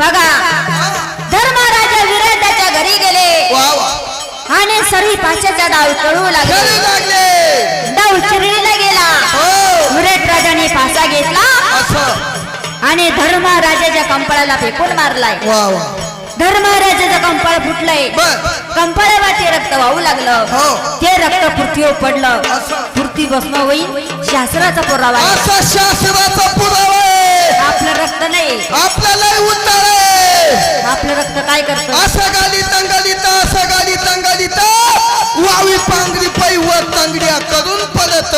बघा. धर्मराजा विराजाच्या घरी गेले. आणि सरी पाशाचा डाव कळू लागले. डाव चिरडीला गेला. विराट राजाने पासा घेतला. आणि धर्मराजाच्या कंपळाला फेकून मारलाय. धर्मराजाचं कंपाळ फुटलंय. कंपाळावर ते रक्त वाहू लागलं. ते रक्त पृथ्वीवर पडलं. पृथ्वी भस्म होईल. शास्त्राचा पुरावा आपलं रक्त नाही. आपल्याला काय करतं असं गाली तंगालीत असं गाली तंगालीत वावी पांगरी पै वर तांगड्या करून पडत